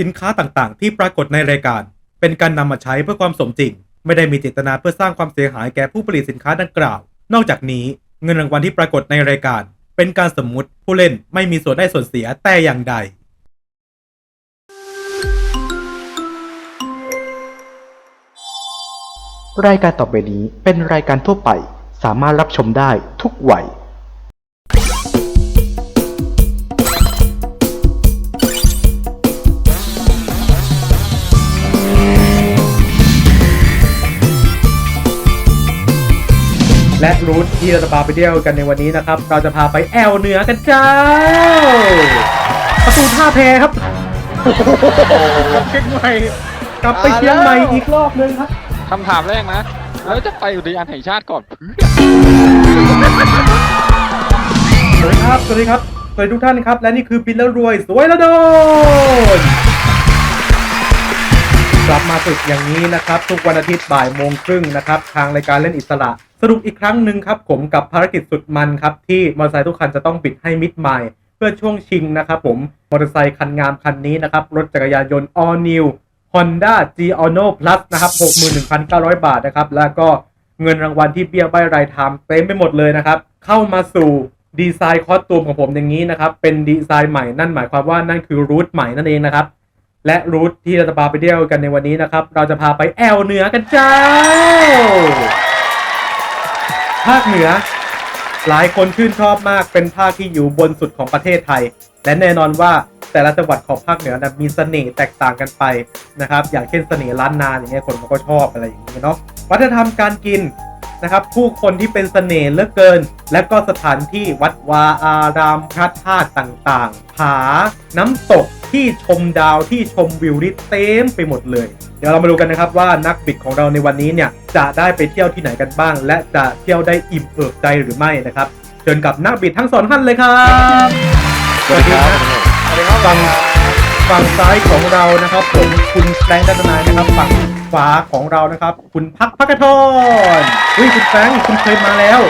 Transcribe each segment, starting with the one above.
สินค้าต่างๆ ที่ปรากฏในรายการ เป็นการนำมาใช้เพื่อความสมจริง ไม่ได้มีเจตนาเพื่อสร้างความเสียหายแก่ผู้ผลิตสินค้าดังกล่าว นอกจากนี้เงินรางวัลที่ปรากฏในรายการ เป็นการสมมุติผู้เล่นไม่มีส่วนได้ส่วนเสียแต่อย่างใดรายการต่อไปนี้เป็นรายการทั่วไป สามารถรับชมได้ทุกวัย และรูทที่เราจะพาไปเที่ยวกันในวันนี้นะครับ เราจะพาไปแอวเหนือกันเจ้า ประตูท่าแพครับเชียงใหม่กลับไปเชียงใหม่อีกรอบนึงครับคำถามแรกนะแล้วจะไปอุทยานแห่งชาติก่อนเพื่อสวัสดีครับ สวัสดีครับ สวัสดีทุกท่านครับ และนี่คือบินแล้วรวยสวยแล้วโดนกลับมาสุดอย่างนี้นะครับ ทุกวันอาทิตย์บ่ายโมงครึ่งนะครับ ทางรายการเล่นอิสระ สรุปอีกครั้งหนึ่งครับผมกับภารกิจสุดมันครับที่มอเตอร์ไซค์ทุกคันจะต้องปิดให้มิดไมล์เพื่อช่วงชิงนะครับผมมอเตอร์ไซค์คันงามคันนี้นะครับรถจักรยานยนต์ all new Honda g o n o Plus นะครับ61,900 บาทนะครับแล้วก็เงินรางวัลที่เบี้ยใบรายทามเต็มไปหมดเลยนะครับเข้ามาสู่ดีไซน์คอสตูมของผมอย่างนี้นะครับเป็นดีไซน์ใหม่นั่นหมายความว่านั่นคือรูทใหม่นั่นเองนะครับและรูทที่เราจะพาไปเที่ยวกันในวันนี้นะครับเราจะพาไปแอวเหนือกันเจ้า ภาคเหนือ หลายคนชื่นชอบมากเป็นภาคที่อยู่บนสุดของประเทศไทย และแน่นอนว่าแต่ละจังหวัดของภาคเหนือนะมีเสน่ห์แตกต่างกันไปนะครับ อย่างเช่นเสน่ห์ล้านนาอย่างเงี้ยคนก็ชอบอะไรอย่างเงี้ยเนาะวัฒนธรรมการกิน นะครับผู้คนที่เป็นเสน่ห์เหลือเกิน และก็สถานที่วัดวาอารามพระธาตุต่างๆ ผา น้ำตกที่ชมดาวที่ชมวิวนี่เต็มไปหมดเลย เดี๋ยวเรามาดูกันนะครับว่านักบิดของเราในวันนี้เนี่ยจะได้ไปเที่ยวที่ไหนกันบ้าง และจะเที่ยวได้อิ่มเอิบใจหรือไม่นะครับเชิญกับนักบิดทั้งสองท่านเลยครับสวัสดีครับฝั่งฝั่งซ้ายของเรานะครับผมคุณแฟรงค์ดัตนายนะครับ ฝั่งขวาของเรานะครับ คุณพักพักกระทอน อุ้ยคุณแฟรงค์คุณเคยมาแล้ว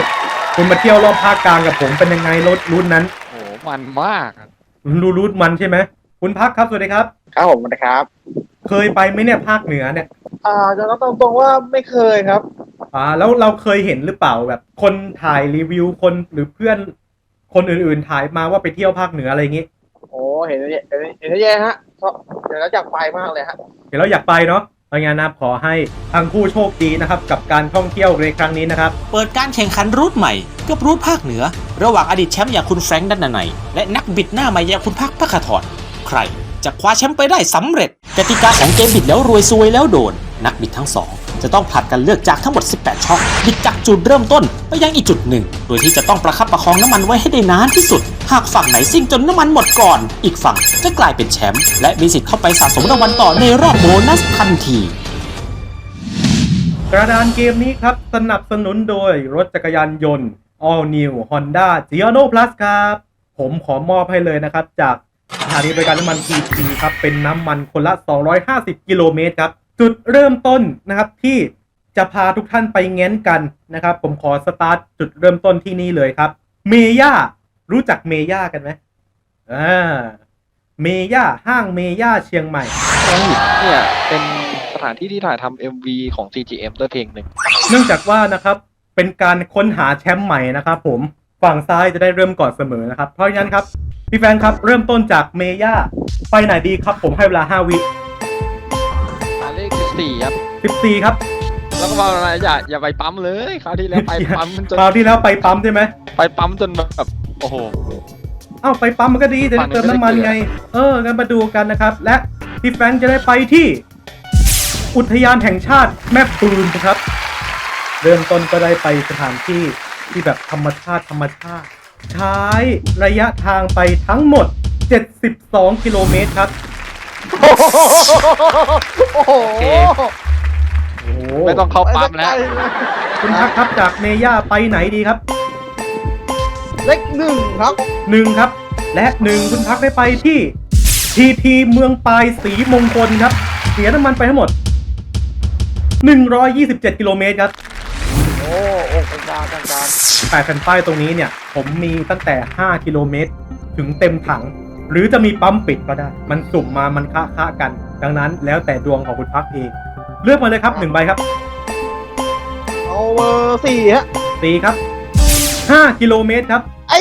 คุณมาเที่ยวรอบภาคกลางกับผมเป็นยังไงรถรุ่นนั้นโอ้โหมันมากอะรูรูทมันใช่ไหมคุณพักครับสวัสดีครับ ครับผมนะครับเคยไปไหมเนี่ยภาคเหนือเนี่ยอ่าจะต้องตรงๆว่าไม่เคยครับ อ่าแล้วเราเคยเห็นหรือเปล่าแบบ คนถ่ายรีวิวคนหรือเพื่อน คนอื่นๆถ่ายมาว่าไปเที่ยวภาคเหนืออะไรอย่างงี้โอ้เห็นเยอะเห็นเห็นเยอะแยะฮะเพราะเดี๋ยวแล้วอยากไปมากเลยฮะเดี๋ยวเราอยากไปเนาะ เพราะงั้นนะขอให้ทั้งคู่โชคดีนะครับกับการท่องเที่ยวในครั้งนี้นะครับเปิดการแข่งขันรูทใหม่กับรูทภาคเหนือ ระหว่างอดีตแชมป์อย่างคุณแฟรงค์ดันนาไนยและนักบิดหน้าใหม่อย่างคุณพักพักขอดใครจะคว้าแชมป์ไปได้สำเร็จ กติกาของเกมบิดแล้วรวยซวยแล้วโดน นักบิดทั้งสอง จะต้องผลัดกันเลือกจากทั้งหมด 18 ช่องบิดจากจุดเริ่มต้นไปยังอีกจุดหนึ่ง โดยที่จะต้องประคับประคองน้ำมันไว้ให้ได้นานที่สุด หากฝั่งไหนซิ่งจนน้ำมันหมดก่อน อีกฝั่งจะกลายเป็นแชมป์และมีสิทธิ์เข้าไปสะสมรางวัลต่อในรอบโบนัสทันทีกระดานเกมนี้ครับ สนับสนุนโดยรถจักรยานยนต์ All New Honda g i o n o Plus ครับ ผมขอมอบให้เลยนะครับ จากสถานีบริการน้ำมัน PT ครับ เป็นน้ำมันคนละ 250 กิโลเมตรครับ จุดเริ่มต้นนะครับที่จะพาทุกท่านไปแง้นกันนะครับ ผมขอสตาร์ทจุดเริ่มต้นที่นี่เลยครับ เมย่ารู้จักเมย่ากันไหมอ่าเมย่าห้างเมย่าเชียงใหม่ เนี่ยเป็นสถานที่ที่ถ่ายทำ MV ของ CGM ด้วยเพลงหนึ่งเนื่องจากว่านะครับเป็นการค้นหาแชมป์ใหม่นะครับผมฝั่งซ้ายจะได้เริ่มก่อนเสมอนะครับ เพราะฉะนั้นครับ พี่แฟนครับเริ่มต้นจากเมย่าไปไหนดีครับผมให้เวลา 5 วิหมายเลข 14 ครับ 14 ครับแล้วก็ว่าอะไรอย่าอย่าไปปั๊มเลยคราวที่แล้วไปปั๊มจนคราวที่แล้วไปปั๊มใช่ไหมไปปั๊มจนแบบโอ้โหเอ้าไปปั๊มมันก็ดีจะได้เติมน้ำมันไง เออกันมาดูกันนะครับ และพี่แฟรงค์จะได้ไปที่ อุทยานแห่งชาติแม่ปืนนะครับ เริ่มต้นก็ได้ไปสถานที่ที่แบบธรรมชาติธรรมชาติ ใช้ระยะทางไปทั้งหมด 72 กิโลเมตรครับ โอ้โหโอเค โอ้โหไม่ต้องเข้าปั๊มแล้ว คุณทักครับจากเมย่าไปไหนดีครับเลขหนึ่งครับหนึ่งครับ และหนึ่งคุณทักได้ไปที่ทีทีเมืองปลายสีมงคลครับ เสียน้ำมันไปทั้งหมด 127 กิโลเมตรครับ โอ้โอ้กลางกลางกลางกลางแปดแผ่นป้ายตรงนี้เนี่ย ผมมีตั้งแต่ 5 กิโลเมตร ถึงเต็มถัง หรือจะมีปั๊มปิดก็ได้ มันสุ่มมามันค้าค้ากัน ดังนั้นแล้วแต่ดวงของคุณพักเอง เลือกมาเลยครับหนึ่งใบครับเอาเบอร์สี่ฮะสี่ครับห้ากิโลเมตรครับไอ้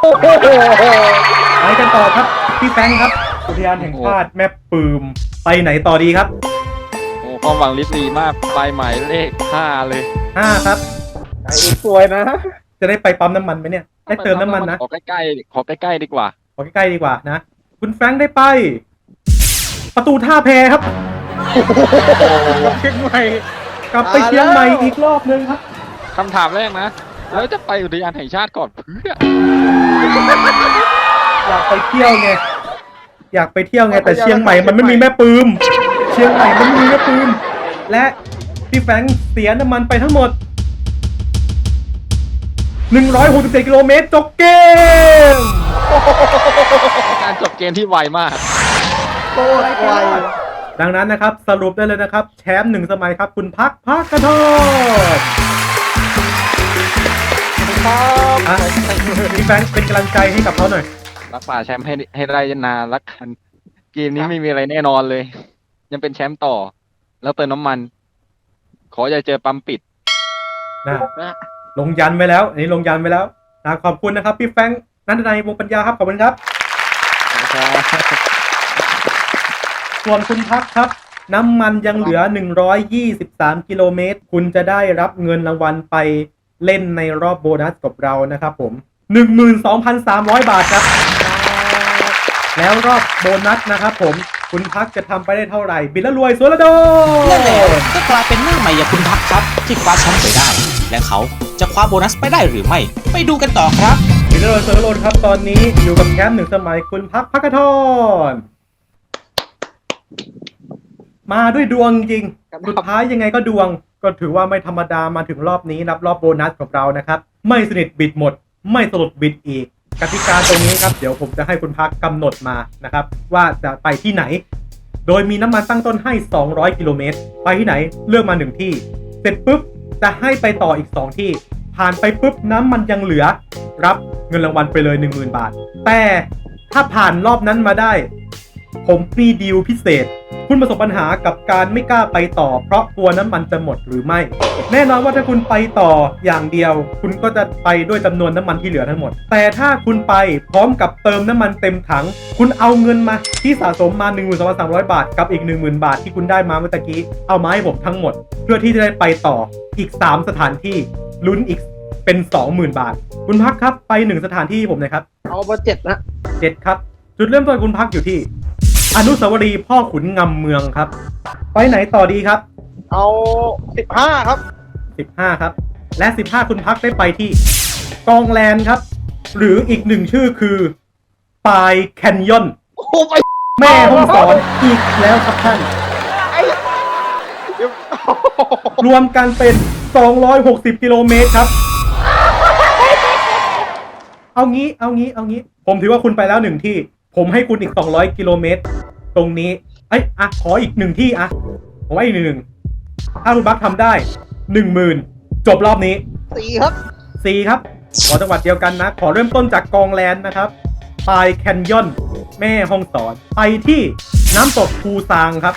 โอ้โหไปกันต่อครับพี่แฟรงค์ครับอุทยานแห่งชาติแม่ปืมไปไหนต่อดีครับโอ้ความหวังลิบลีมากไปหมายเลขห้าเลยห้าครับไอ้สวยนะ จะได้ไปปั๊มน้ำมันไหมเนี่ยได้เติมน้ำมันนะขอใกล้ๆขอใกล้ๆดีกว่าข อใกล้ๆดีกว่านะ คุณแฟรงค์ได้ไป ประตูท่าแพครับเชียงใหม่กลับไปเชียงใหม่อีกรอบนึงครับคำถามแรกนะ แล้วจะไปอุทยานแห่งชาติก่อนเพื่ออยากไปเที่ยวไงอยากไปเที่ยวไงแต่เชียงใหม่มันไม่มีแม่ปืม เชียงใหม่มันไม่มีแม่ปืม และพี่แฟรงค์เสียน้ำมันไปทั้งหมด 167กิโลเมตรจบเกมการจบเกมที่ไวมากโคตรไวดังนั้นนะครับสรุปได้เลยนะครับ แชมป์หนึ่งสมัยครับคุณพักพักกระทอนครับอะพี่แฟรงค์เป็นกำลังใจให้กับเขาหน่อย รักษาแชมป์ให้ให้ได้นานรักกันเกมนี้ไม่มีอะไรแน่นอนเลย ยังเป็นแชมป์ต่อ แล้วเติมน้ำมัน ขออย่าเจอปั๊มปิดนะ ลงยันไว้แล้ว อันนี้ลงยันไว้แล้วนะขอบคุณนะครับ พี่แฟรงค์นันทนายวงปัญญาครับขอบคุณครับ ส่วนคุณพักครับ น้ำมันยังเหลือ 123 กิโลเมตร คุณจะได้รับเงินรางวัลไปเล่นในรอบโบนัสกับเรานะครับผม 12,300 บาทครับ แล้วรอบโบนัสนะครับผมคุณพักจะทำไปได้เท่าไหร่ บินแล้วรวยสวยละโดและแล้วก็กลายเป็นหน้าใหม่อย่างคุณพักครับ ที่คว้าแชมป์ไปได้ และเขา จะคว้าโบนัสไปได้หรือไม่ ไปดูกันต่อครับบินแล้วรวยสวยละโดครับตอนนี้อยู่กับแชมป์หนึ่งสมัยคุณพักพักกทรมาด้วยดวงจริง สุดท้ายยังไงก็ดวง ก็ถือว่าไม่ธรรมดามาถึงรอบนี้นับรอบโบนัสกับเรานะครับ ไม่สนิทบิดหมด ไม่สลดบิดอีกกติกาตรงนี้ครับ เดี๋ยวผมจะให้คุณพักกำหนดมานะครับ ว่าจะไปที่ไหน โดยมีน้ำมันตั้งต้นให้ 200 กิโลเมตร ไปที่ไหนเลือกมาหนึ่งที่ เสร็จปุ๊บ จะให้ไปต่ออีก 2 ที่ ผ่านไปปุ๊บน้ำมันยังเหลือ รับเงินรางวัลไปเลย 10,000 บาท แต่ถ้าผ่านรอบนั้นมาได้ ผมฟรีดีลพิเศษ คุณประสบปัญหากับการไม่กล้าไปต่อ เพราะกลัวน้ำมันจะหมดหรือไม่ แน่นอนว่าถ้าคุณไปต่ออย่างเดียว คุณก็จะไปด้วยจำนวนน้ำมันที่เหลือทั้งหมด แต่ถ้าคุณไปพร้อมกับเติมน้ำมันเต็มถัง คุณเอาเงินมาที่สะสมมา 1 2 3 0 0 บาท กับอีก 10,000 บาทที่คุณได้มาเมื่อตะกี้ เอามาให้ผมทั้งหมด เพื่อที่จะได้ไปต่ออีก 3 สถานที่ลุ้นอีกเป็น 20,000 บาท คุณพักครับไปหนึ่งสถานที่ผมหนะครับ เอาเบอร์เจ็ดนะเจ็ดครับ จุดเริ่มต้นคุณพักอยู่ที่ อนุสาวรีย์พ่อขุนงำเมืองครับ ไปไหนต่อดีครับ เอาสิบห้าครับ สิบห้าครับ และสิบห้าคุณพักได้ไปที่กองแลนด์ครับ หรืออีกหนึ่งชื่อคือปายแคนยอน โอ้โหไปแม่ห้องสอนอีกแล้วครับท่านไอ้เดี๋ยวรวมกันเป็น 260 กิโลเมตรครับ เอางี้ เอางี้ เอางี้ ผมถือว่าคุณไปแล้วหนึ่งที่ ผมให้คุณอีก 200 กิโลเมตร ตรงนี้เอ้ยอะขออีกหนึ่งที่อะผมว่าอีกหนึ่งหนึ่งถ้าคุณบักทำได้หนึ่งหมื่นจบรอบนี้สี่ครับสี่ครับ ขอจังหวัดเดียวกันนะ ขอเริ่มต้นจากกองแลนด์นะครับปายแคนยอน แม่ห้องสอน ไปที่น้ำตกภูซางครับ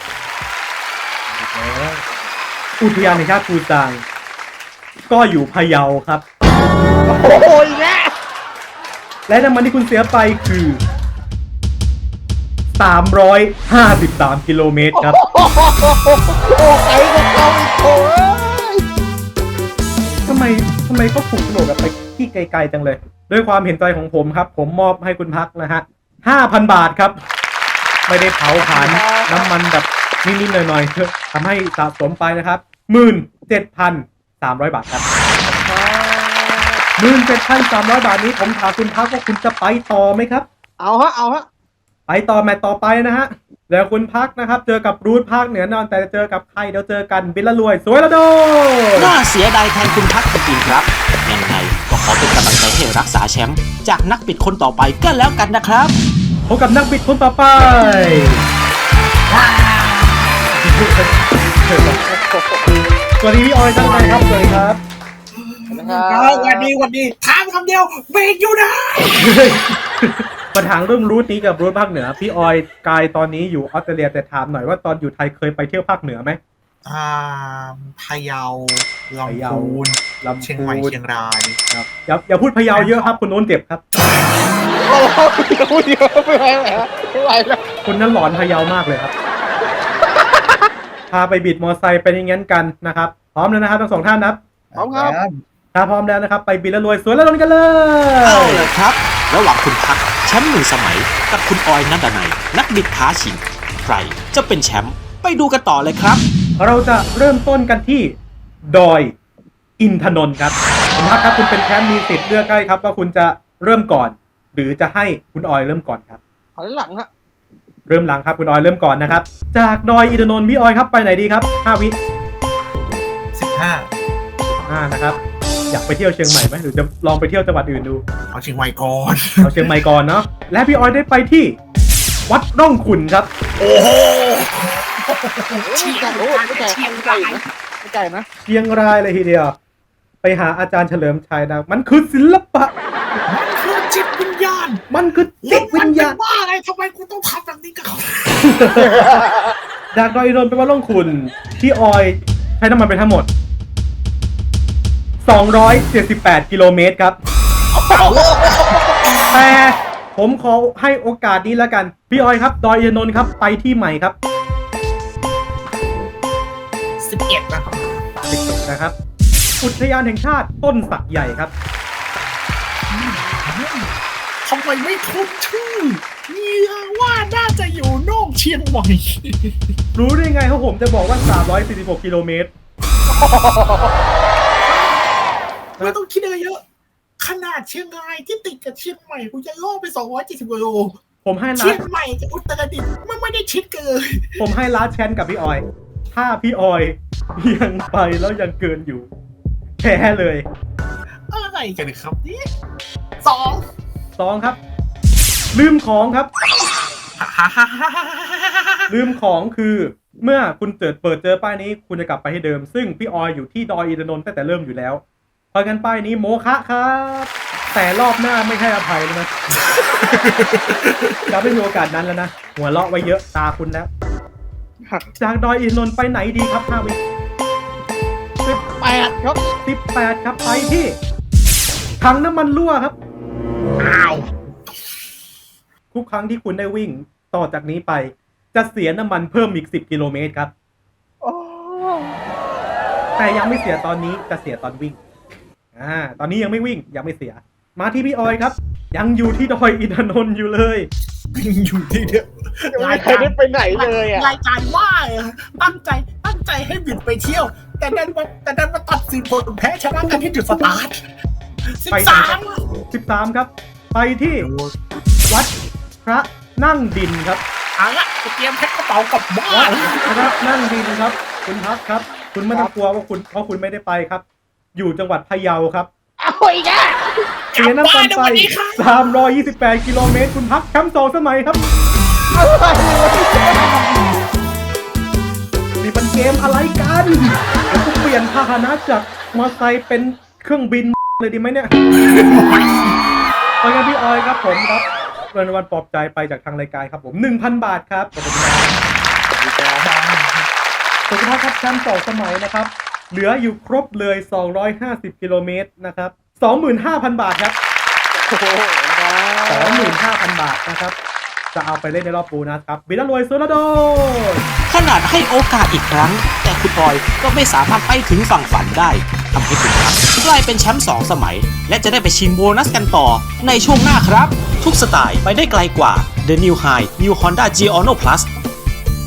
อุทยานแห่งชาติภูซาง ก็อยู่พะเยาครับ โอ้ยแม่และน้ำมันที่คุณเสียไปคือ 353 กิโลเมตรครับ โอ้โหโอ้ไกลกว่าเขาอีกโอ้ยทำไมทำไมเขาผูกโฉนดแบบไปที่ไกลๆจังเลย ด้วยความเห็นใจของผมครับ ผมมอบให้คุณพักนะฮะ 5,000 บาทครับ ไม่ได้เผาผลาญน้ำมันแบบนิดๆหน่อยๆทำให้สะสมไปนะครับ 17,300 บาทครับ17,300บาทนี้ผมถามคุณพักว่าคุณจะไปต่อไหมครับ เอาฮะ เอาฮะ ไปต่อแมตต์ต่อไปนะฮะแล้วคุณพักนะครับ เจอกับรูทภาคเหนือนอนแต่จะเจอกับใครเดี๋ยวเจอกันบิลละรวย สวยละโดน่าเสียดายแทนคุณพักจริงๆครับยังไงก็ขอเป็นกำลังใจให้รักษาแชมป์จากนักปิดคนต่อไปก็แล้วกันนะครับพบกับนักบิดคนต่อไปสวัสดีพี่ออยจังเลยครับสวัสดีครับนะครับครับวันดีวันดีถามคำเดียวเบรกอยู่นะเฮ้ย ปัญหาเรื่องรูทนี้กับรูทภาคเหนือ พี่ออยกายตอนนี้อยู่ออสเตรเลียแต่ถามหน่อยว่าตอนอยู่ไทยเคยไปเที่ยวภาคเหนือไหมอ่าพะเยาพะเยาลำพูนลำเชียงใหม่พูนเชียงรายครับอย่าอย่าพูดพะเยาเยอะครับคุณโน้นเจ็บครับโอ้โหพูดเยอะไม่ไหวแล้วไม่ไหวแล้วคุณนั้นหลอนพะเยามากเลยครับพาไปบิดมอไซค์เป็นอย่างนั้นกันนะครับ พร้อมแล้วนะครับทั้งสองท่านนะครับพร้อมครับถ้าพร้อมแล้วนะครับ ไปบิดแล้วรวยสวยแล้วลนกันเลเอายเลยครับระหว่างคุณพักแชมป์หนึ่งสมัย กับคุณออยนัดนัยนักบิดท้าชิง ใครจะเป็นแชมป์ไปดูกันต่อเลยครับ เราจะเริ่มต้นกันที่ดอยอินทนนท์ครับคุณพักครับคุณเป็นแชมป์มีสิทธิ์เลือกได้ครับ ว่าคุณจะเริ่มก่อน หรือจะให้คุณออยเริ่มก่อนครับหันหลังฮะเริ่มหลังครับคุณออยเริ่มก่อนนะครับ จากดอยอินทนนท์พี่ออยครับไปไหนดีครับห้าวิสิบห้าห้านะครับ อยากไปเที่ยวเชียงใหม่ไหมหรือจะลองไปเที่ยวจังหวัดอื่นดู เอาเชียงใหม่ก่อนเอาเชียงใหม่ก่อนเนาะและพี่ออยได้ไปที่วัดร่องขุนครับ โอ้โหไม่ไกลโอ้ไม่ไกลไม่ไกลนะไม่ไกลนะเชียงรายเลยทีเดียว ไปหาอาจารย์เฉลิมชัยนะมันคือศิลปะ มันคือจิตวิญญาณ มันคือจิตวิญญาณแล้วมันเป็นว่าอะไรทำไมกูต้องทำแบบนี้กับเขาจากดอยอินทนนท์ไปวัดร่องขุนพี่ออยใช้น้ำมันไปทั้งหมด 278 กิโลเมตรครับ แต่ผมขอให้โอกาสนี้แล้วกัน พี่ออยครับ ดอยอินทนนท์ครับ ไปที่ใหม่ครับ สิบเอ็ดนะครับนะครับ อุทยานแห่งชาติต้นสักใหญ่ครับ ทำไมไม่ทุบชื่อเนี่ยว่าน่าจะอยู่นอกเชียงใหม่รู้ได้ไงครับผมจะบอกว่า 346 กิโลเมตร ไม่ต้องคิดอะไรเยอะ ขนาดเชียงรายที่ติดกับเชียงใหม่กูจะล่อไป270กิโลผมให้ลัเชียดงใหม่กับอุตรดิตถ์มันไม่ได้ชิดกันเลยผมให้ลัดแชนกับพี่ออย ถ้าพี่ออยยังไปแล้วยังเกินอยู่แพ้เลยอะไรกันครับนี่สองสองครับ ลืมของครับ ลืมของคือเมื่อคุณเจิดเปิดเจอป้ายนี้ คุณจะกลับไปให้เดิม ซึ่งพี่ออยอยู่ที่ดอยอินทนนท์ตั้งแต่เริ่มอยู่แล้ว เพราะงั้นป้ายนี้โมคะครับ แต่รอบหน้าไม่ให้อภัยแล้วนะจะไม่มีโอกาสนั้นแล้วนะ หัวเราะไว้เยอะตาคุณแล้ว จากดอยอินทนนท์ไปไหนดีครับห้าวิสิบแปดครับสิบแปดครับไปที่ถังน้ำมันรั่วครับ อ้าว ทุกครั้งที่คุณได้วิ่งต่อจากนี้ไป จะเสียน้ำมันเพิ่มอีก10กิโลเมตรครับโอ้แต่ยังไม่เสียตอนนี้จะเสียตอนวิ่ง อ่า ตอนนี้ยังไม่วิ่งยังไม่เสีย มาที่พี่ออยครับ ยังอยู่ที่ดอยอินทนนท์อยู่เลยยังอยู่ที่เดิมยังไม่เคยได้ไปไหนเลยอะรายการว่าเหรอตั้งใจตั้งใจให้บิดไปเที่ยว แต่ดันมาแต่ดันมาตัดสินผลแพ้ชนะกันที่จุดสตาร์ทสิบไปไหนสาครัมบ13ครับ ไปที่วัดพระนั่งดินครับเอาละจะเตรียมแพ็คกระเป๋ากลับบ้าวัดนพระนั่งดินครับ คุณพักครับ คุณไม่ต้องกลัวว่าคุณเพราะคุณไม่ได้ไปครับ อยู่จังหวัดพะเยาครับเอาอีกแล้วเสียน้ำมันกลับไปบ้านในวันนี้ค่ะ328 กิโลเมตร คุณพักแชมป์สองสมัยครับ นี่เป็นเกมอะไรกันเดี๋ยวกูเปลี่ยนพาหนะจากมอเตอร์ไซค์เป็นเครื่องบินเลยดีไหมเนี่ยเพราะงั้นพี่ออยครับผมครับเงินรางวัลปลอบใจไปจากทางรายการครับผม 1,000 บาทครับขอบคุณครับสุขภาพครับแชมป์สองสมัยนะครับ เหลืออยู่ครบเลย 250 กิโลเมตรนะครับ 25,000 บาทครับโอ้โหครับ25,000 บาทนะครับ จะเอาไปเล่นในรอบโบนัสครับบิลรวยสุดละโดนขนาดให้โอกาสอีกครั้ง แต่คุณออยก็ไม่สามารถไปถึงฝั่งฝันได้ทำให้คุณพักกลายเป็นแชมป์สองสมัย และจะได้ไปชิงโบนัสกันต่อในช่วงหน้าครับ ทุกสไตล์ไปได้ไกลกว่า The New High New Honda g o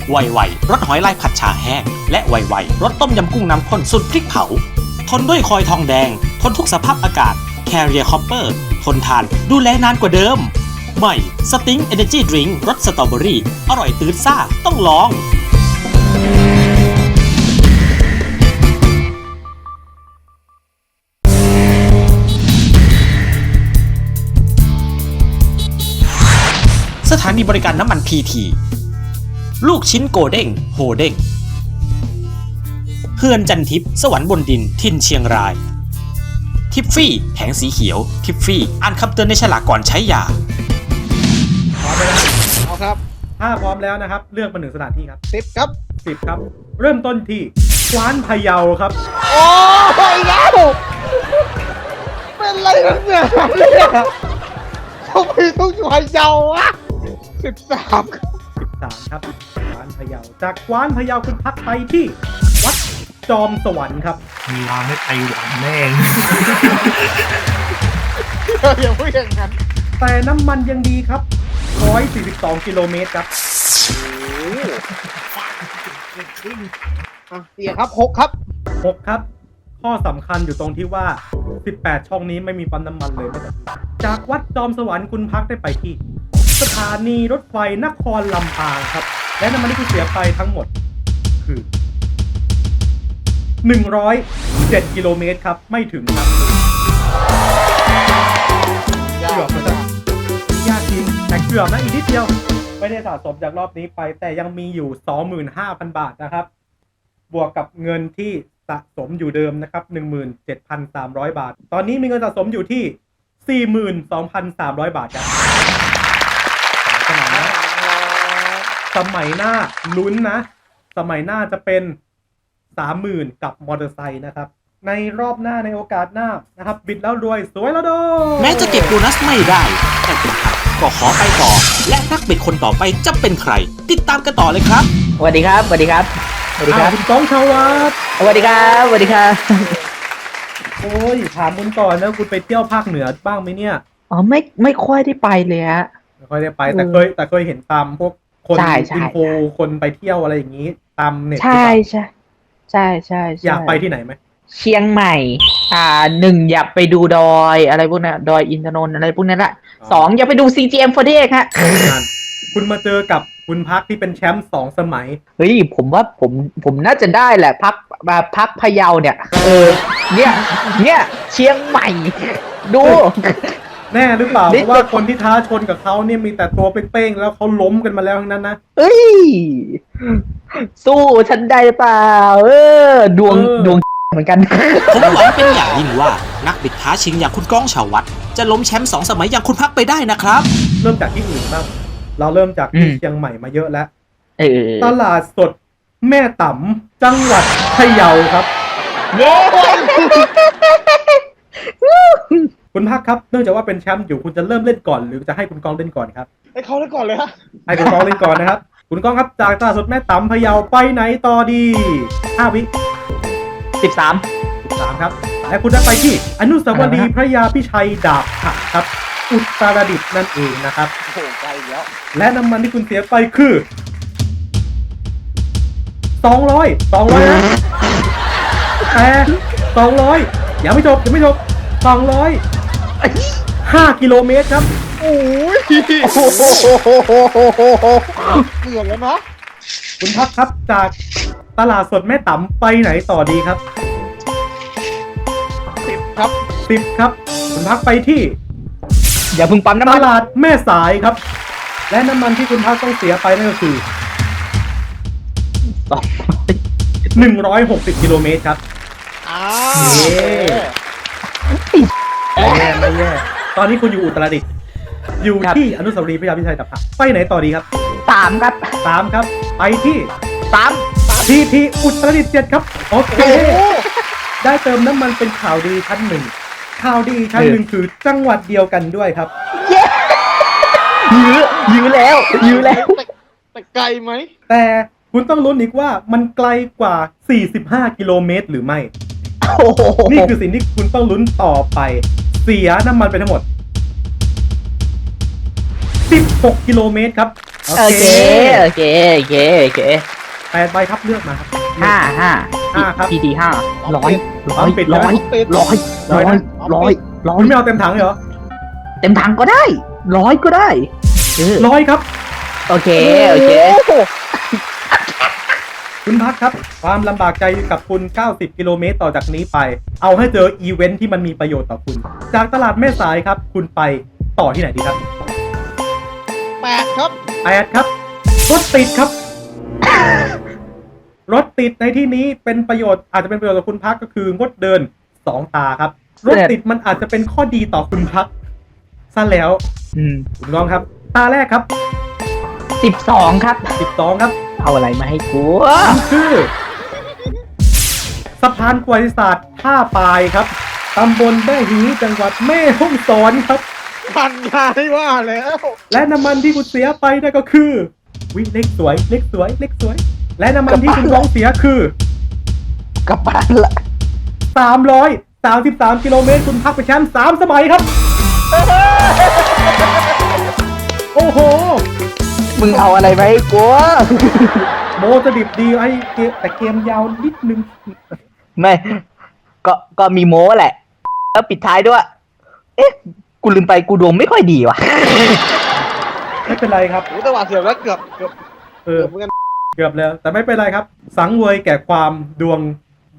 n o Plus ไวรสหอยลายผัดชาแห้ง และไวๆรสต้มยำกุ้งน้ำข้นสุดพริกเผา ทนด้วยคอยทองแดง ทนทุกสภาพอากาศ Carrier Copper ทนทานดูแลนานกว่าเดิม ใหม่ Sting Energy Drink รสสตรอเบอรี่ อร่อยตื่นซ่าต้องลองสถานีบริการน้ำมันพีที ลูกชิ้นโกเด้งโฮเด้งเฮือนจันทิพย์สวรรค์บนดินทินเชียงราย ทิฟฟี่แผงสีเขียว ทิฟฟี่อ่านคำเตือนในฉลากก่อนใช้ยาเอาไปนะเอาครับถ้าพร้อมแล้วนะครับ เลือกมาหนึ่งสถานที่ครับสิบครับ สิบครับ เริ่มต้นที่กวานพะเยาครับ โอ้ยแล้วเป็นไรกันเนี่ยทำไมต้องอยู่พะเยาวะสิบสามครับ13ครับกวานพะเยา จากกวานพะเยาคุณพักไปที่วัดจอมสวรรค์ครับมีวางให้ไตหวันแม่ง อย่าพูดอย่างนั้นแต่น้ำมันยังดีครับ 142 กิโลเมตรครับ อะเสียครับหกครับ 6 ครับ ข้อสำคัญอยู่ตรงที่ว่า 18 ช่องนี้ไม่มีปั๊มน้ำมันเลยแม้แต่ที่จากวัดจอมสวรรค์คุณพักได้ไปที่ สถานีรถไฟนครลำปางครับ และน้ำมันที่คุณเสียไปทั้งหมดคือ 107 กิโลเมตรครับ ไม่ถึงครับเกือบนะยากจริงแต่เกือบนะอีกนิดเดียว ไม่ได้สะสมจากรอบนี้ไป แต่ยังมีอยู่ 25,000 บาทนะครับ บวกกับเงินที่สะสมอยู่เดิมนะครับ 17,300 บาท ตอนนี้มีเงินสะสมอยู่ที่ 42,300 บาทครับ สมัยหน้าลุ้นนะ สมัยหน้าจะเป็น30,000กับมอเตอร์ไซค์นะครับ ในรอบหน้าในโอกาสหน้านะครับ บิดแล้วรวยสวยแล้วโดนแม้จะเก็บโบนัสไม่ได้ แต่คุณพักก็ขอไปต่อ และนักบิดคนต่อไปจะเป็นใคร ติดตามกันต่อเลยครับสวัสดีครับสวัสดีครับสวัสดีคอ้ารัวบคุณก้องชาววัดสวัสดีครับสวัสดีครับโอ้ยถามคุณก่อนนะคุณไปเที่ยวภาคเหนือบ้างไหมเนี่ย อ๋อไม่ไม่ค่อยได้ไปเลยฮะไม่ค่อยได้ไปแต่เคยแต่เคยเห็นตามพวก คนใช่ใช่อินโฟคนไปเที่ยวอะไรอย่างนี้ ตามเน็ตใช่ใช่ใช่ใช่ใช่อยากไปที่ไหนไหมเชียงใหม่ อ่าหนึ่งอยากไปดูดอยอะไรพวกนั้นดอยอินทนนท์อะไรพวกนั้นแหละสองอยากไปดู CGM 4 d ฮะนั่นคุณมาเจอกับคุณพักที่เป็นแชมป์สองสมัย เฮ้ย ผมว่าผมผมน่าจะได้แหละพักมาพักพะเยาเนี่ย เออ เนี่ย เนี่ย เชียงใหม่ ดู แน่หรือเปล่านี่เพราะว่าคนที่ท้าชนกับเขาเนี่ยมีแต่ตัวเป้งๆแล้วเขาล้มกันมาแล้วทั้งนั้นนะ เอ้ย สู้ฉันได้เปล่า เออ ดวงเออ ดวงเหมือนกัน ผมหวังเป็นอย่างยิ่งว่า นักบิดท้าชิงอย่างคุณก้องชาววัด จะล้มแชมป์สองสมัยอย่างคุณพักไปได้นะครับ เริ่มจากที่อื่นบ้างเราเริ่มจากที่อืม เชียงใหม่มาเยอะแล้ว เออตลาดสดแม่ต๋ำจังหวัดพะเยาครับ เย้ คุณพักครับเนื่องจากว่าเป็นแชมป์อยู่คุณจะเริ่มเล่นก่อน หรือจะให้คุณกองเล่นก่อนครับให้เขาได้ก่อนเลยฮะให้คุณกองเล่นก่อนนะครับ คุณกองครับจากตลาดสดแม่ต๋ำพะเยาไปไหนต่อดีห้าวิสิบสามสามครับและคุณได้ไปที่อนุสาวรีย์พระยาพิชัยดาบหักครับ อุตรดิตถ์นั่นเองนะครับโอ้โหไกลอีกแล้วและน้ำมันที่คุณเสียไปคือสองร้อยสองร้อยนะแต่สองร้อยยังไม่จบยังไม่จบสองร้อย ห้ากิโลเมตรครับ โอ้ยเกือบแล้วนะคุณพักครับจากตลาดสดแม่ต๋ำไปไหนต่อดีครับสิบครับสิบครับ คุณพักไปที่อย่าเพึ่งปั๊มน้ำตมันลาดแม่สายครับ และน้ำมันที่คุณพักต้องเสียไปนั่นก็คือสอง160กิโลเมตรครับ อ้าเย้ว ไม่แย่ไม่แย่ตอนนี้คุณอยู่อุตรดิตถ์อยู่ที่อนุสาวรีย์พระยาพิชัยดาบหักไปไหนต่อดีครับสามครับสามครับ ไปที่สามทีทีอุตรดิตถ์เจ็ดครับโอเคโอ้โหได้เติมน้ำมันเป็นข่าวดีชั้นหนึ่งข่าวดีชั้นหนึ่งคือจังหวัดเดียวกันด้วยครับ ยื้อยื้อแล้ว ยื้อแล้ว แต่แต่ไกลไหมแต่คุณต้องลุ้นอีกว่ามันไกลกว่า 45 กิโลเมตรหรือไม่ โอ้โหนี่คือสิ่งที่คุณต้องลุ้นต่อไป เสียน้ำมันไปทั้งหมด 16 กิโลเมตรครับ โอเค โอเค โอเค โอเคแปดใบครับเลือกมาครับ ห้าห้าห้าครับทีดีห้าร้อยร้ร้ออยยปิดร้อยปิดร้อยร้อยร้อยร้อยคุณไม่เอาเต็มถังเลยเหรอ เต็มถังก็ได้ร้อยก็ได้เออร้อยครับ โอเค โอเค คุณพักครับ ความลำบากใจอยู่กับคุณ 90 กิโลเมตรต่อจากนี้ไป เอาให้เจออีเวนท์ที่มันมีประโยชน์ต่อคุณ จากตลาดแม่สายครับ คุณไปต่อที่ไหนดีครับแปดครับแปดครับรถติดครับ รถติดในที่นี้เป็นประโยชน์อาจจะเป็นประโยชน์ต่อคุณพักก็คืองดเดินสองตาครับ รถติดมันอาจจะเป็นข้อดีต่อคุณพักซะแล้ว อืมคุณน้องครับ ตาแรกครับสิบสองครับ12ครับ เอาอะไรมาให้กูนั่นคือสะพานประวัติศาสตร์ท่าปายครับตำบลแม่ฮีจังหวัดแม่ฮ่องสอนครับพันงานให้ว่าแล้ว และน้ำมันที่คุณเสียไปนั่นก็คือวิเล็กสวย เล็กสวย เล็กสวย และน้ำมันที่คุณท้องเสียคือกลับบ้านละ333กิโลเมตรคุณพักไปแชมป์สามสมัยครับ โอ้โห มึงเอาอะไรมาให้กูโมจะดิบดีไอ้เกมแต่เกมยาวนิดนึง ไม่ ก็ก็มีโม้แหละ แล้วปิดท้ายด้วย เอ๊ะ กูลืมไปกูดวงไม่ค่อยดีว่ะ ไม่เป็นไรครับ โอ้แต่ว่าเสียแล้วเกือบเกือบเอเกืออบเหมือนกันเกือบแล้ว แต่ไม่เป็นไรครับ สังเวยแก่ความดวง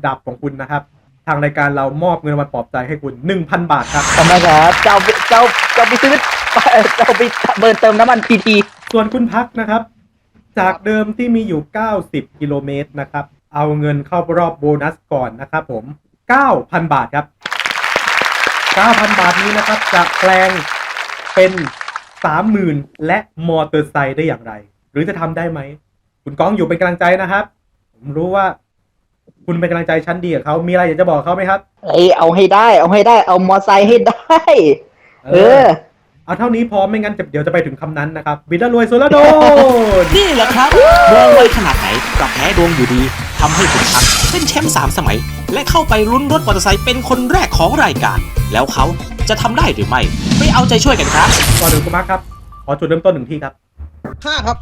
ดับของคุณนะครับ ทางรายการเรามอบเงินรางวัลปลอบใจให้คุณ 1,000 บาทครับ ทำไมครับ เจ้าเจ้าเจ้าไปซื้อเจ้าไปเบิร์นเติมน้ำมันพีที ส่วนคุณพักนะครับ จากเดิมที่มีอยู่ 90 กิโลเมตรนะครับ เอาเงินเข้ารอบโบนัสก่อนนะครับผม 9,000 บาทครับ 9,000 บาทนี้นะครับ จะแปลงเป็น 30,000 และมอเตอร์ไซค์ได้อย่างไร หรือจะทำได้ไหม คุณก้องอยู่เป็นกำลังใจนะครับ ผมรู้ว่าคุณเป็นกำลังใจชั้นดีกับเขามีอะไรอยากจะบอกเขาไหมครับ เอ้ยเอาให้ได้ เอาให้ได้ เอามอไซค์ให้ได้ เออ เอาเท่านี้พอไม่งั้นจะเดี๋ยวจะไปถึงคำนั้นนะครับบิดแล้วรวยสุดแล้วโดนนี่แหละครับดวงไวขนาดไหนกลับแพ้ดวงอยู่ดีทำให้คุณพักเป็นแชมป์สามสมัย และเข้าไปลุ้นรถมอเตอร์ไซค์เป็นคนแรกของรายการ แล้วเขาจะทำได้หรือไม่ ไปเอาใจช่วยกันครับก่อนอื่นคุณพักครับ ขอจุดเริ่มต้นหนึ่งที่ครับห้าครับ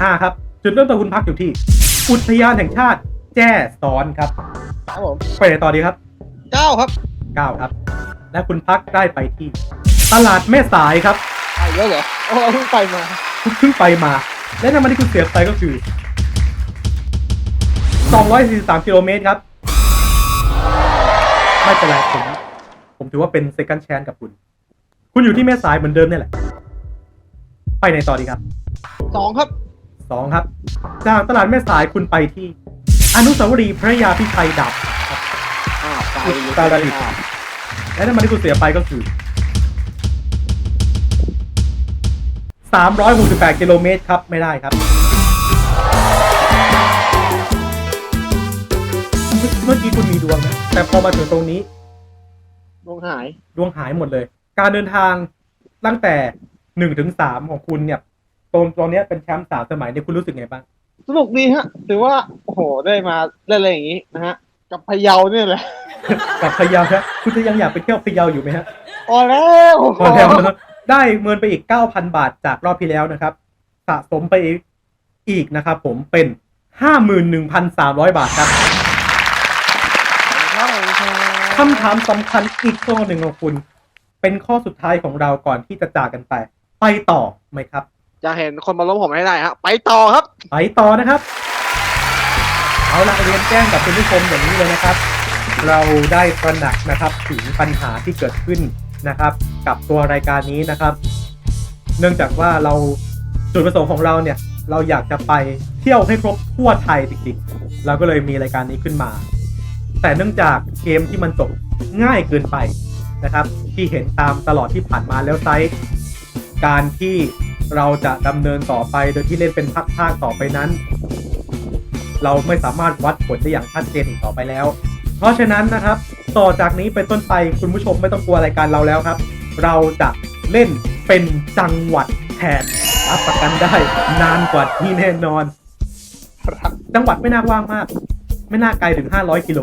ห้าครับ จุดเริ่มต้นคุณพักอยู่ที่ อุทยานแห่งชาติแจ้ซ้อนครับครับผมไปไหนต่อดีครับเก้าครับเก้าครับ และคุณพักได้ไปที่ ตลาดแม่สายครับเอาเยอะเหรอโอ้เราเพิ่งไปมาคุณเพิ่งไปมา และน้ำมันที่คุณเสียไปก็คือ 243กิโลเมตรครับ ไม่เป็นไรผมผมถือว่าเป็น second chance กับคุณ คุณอยู่ที่แม่สายเหมือนเดิมเนี่ยแหละ ไปไหนต่อดีครับ สองครับสองครับ จากตลาดแม่สายคุณไปที่ อนุสาวรีย์พระยาพิชัยดาบครับอ้าวตายอุตรดิตถ์ และน้ำมันที่คุณเสียไปก็คือ 368 กิโลเมตรครับ ไม่ได้ครับ เมื่อกี้คุณมีดวงนะแต่พอมาถึงตรงนี้ ดวงหาย ดวงหายหมดเลย การเดินทางตั้งแต่หนึ่งถึงสามของคุณเนี่ยตรงตรงเนี้ยเป็นแชมป์สามสมัยเนี่ยคุณรู้สึกไงบ้าง สนุกดีฮะ ถือว่า โอ้โห ได้มาเล่นอะไรอย่างนี้นะฮะ กับพะเยาเนี่ยแหละ กับพะเยาครับคุณจะยังอยากไปเที่ยวพะเยาอยู่ไหมฮะพอแล้วพอแล้วนะครับ ได้เงินไปอีก 9,000 บาทจากรอบที่แล้วนะครับ สะสมไปอีกนะครับผมเป็น 51,300 บาทครับคำถามสำคัญอีกข้อหนึ่งของคุณ เป็นข้อสุดท้ายของเราก่อนที่จะจากกันไป ไปต่อไหมครับจะเห็นคนมาล้มผมให้ได้ฮะ ไปต่อครับ ไปต่อนะครับ เอาละเรียนแจ้งกับคุณผู้ชมอย่างนี้เลยนะครับ เราได้ตระหนักนะครับถึงปัญหาที่เกิดขึ้น นะครับ กับตัวรายการนี้นะครับ เนื่องจากว่าเราจุดประสงค์ของเราเนี่ย เราอยากจะไปเที่ยวให้ครบทั่วไทยจริงๆเราก็เลยมีรายการนี้ขึ้นมา แต่เนื่องจากเกมที่มันจบง่ายเกินไปนะครับ ที่เห็นตามตลอดที่ผ่านมาแล้วไซส์การที่เราจะดำเนินต่อไปโดยที่เล่นเป็นภาคๆต่อไปนั้น เราไม่สามารถวัดผลได้อย่างชัดเจนอีกต่อไปแล้ว เพราะฉะนั้นนะครับ ต่อจากนี้เป็นต้นไปคุณผู้ชมไม่ต้องกลัวรายการเราแล้วครับ เราจะเล่นเป็นจังหวัดแทนรับประกันได้นานกว่าที่แน่นอนจังหวัดไม่น่ากว้างมาก ไม่น่าไกลถึง 500 กิโล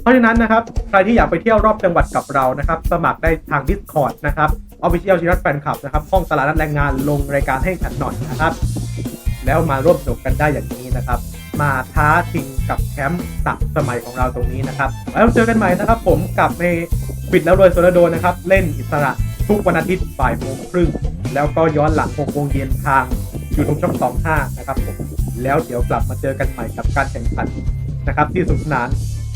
เพราะฉะนั้นนะครับ ใครที่อยากไปเที่ยวรอบจังหวัดกับเรานะครับ สมัครได้ทาง Discord นะครับ Official ชิรัตแฟนคลับนะครับ ห้องตลาดนัดแรงงานลงรายการให้ฉันหน่อยนะครับ แล้วมาร่วมสนุกกันได้อย่างนี้นะครับ มาท้าชิงกับแชมป์สับสมัยของเราตรงนี้นะครับแล้วเจอกันใหม่นะครับ ผมกับในปิดแล้วรวยโซลาโดนะครับ เล่นอิสระทุกวันอาทิตย์บ่ายโมงครึ่งแล้วก็ย้อนหลัง6โมงเย็นทางยูทูบช่อง25นะครับผมแล้วเดี๋ยวกลับมาเจอกันใหม่กับการแข่งขันนะครับ ที่สนุกสนาน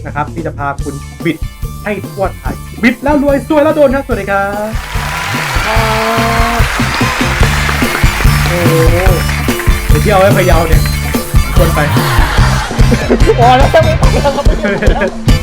นะครับ ที่จะพาคุณบิดให้ทั่วไทยบิดแล้วรวยสวยแล้วโดนครับสวัสดีครับโอ้โหไปเที่ยวไว้พะเยาเนี่ย ชวนไปพอแล้วไม่ไปแล้วครับไม่ไปแล้ว